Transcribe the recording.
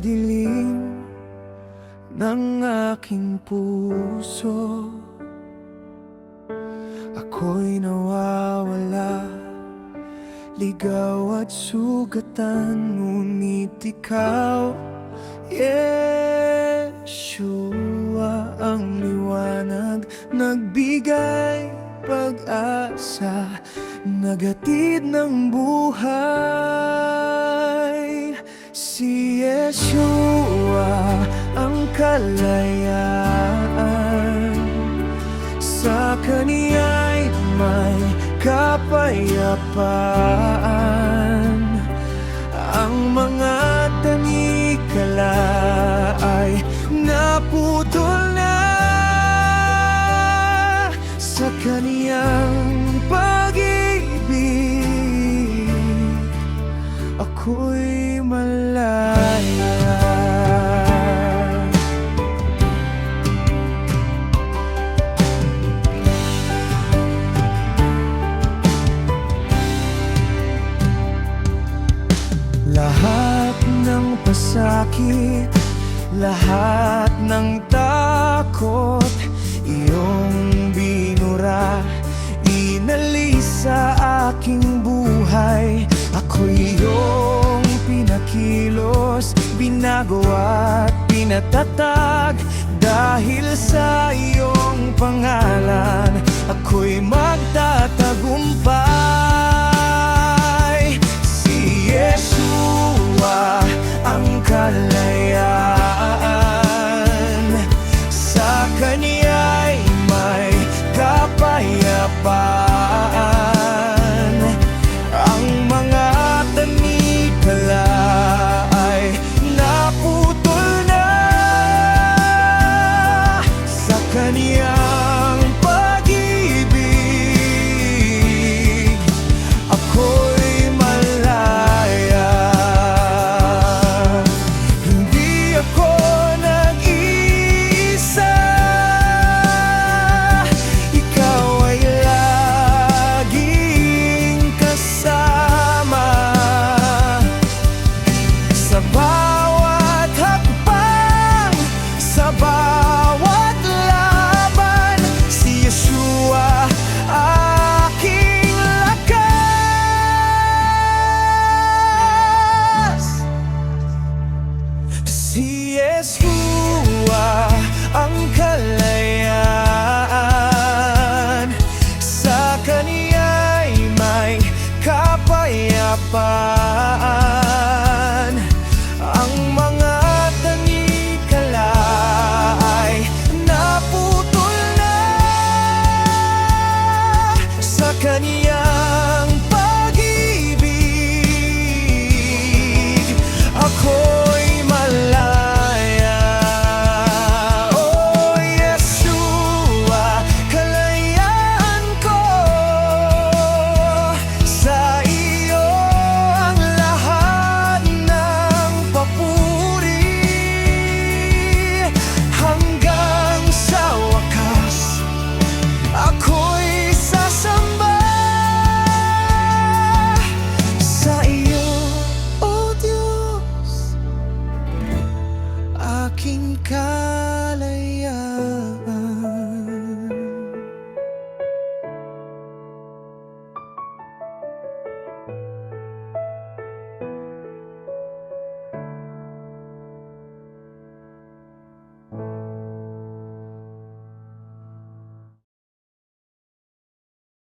dilim ng aking puso. Ako'y nawawala Ligaw at sugatan Ngunit ikaw Yeshua Ang liwanag Nagbigay pag-asa Nagatid ng buhay Yeshua Ang kalayaan. Sa kaniya'y may kapayapaan. Ang mga tanikala ay naputol na. Sa kaniyang pag-ibig Ako'y malaya pasakit, lahat ng takot Iyong binura, inalis sa aking buhay. Ako'y iyong pinakilos, binago at pinatatag. Dahil sa iyong pangalan, ako'y magtatagumpay kapayapaan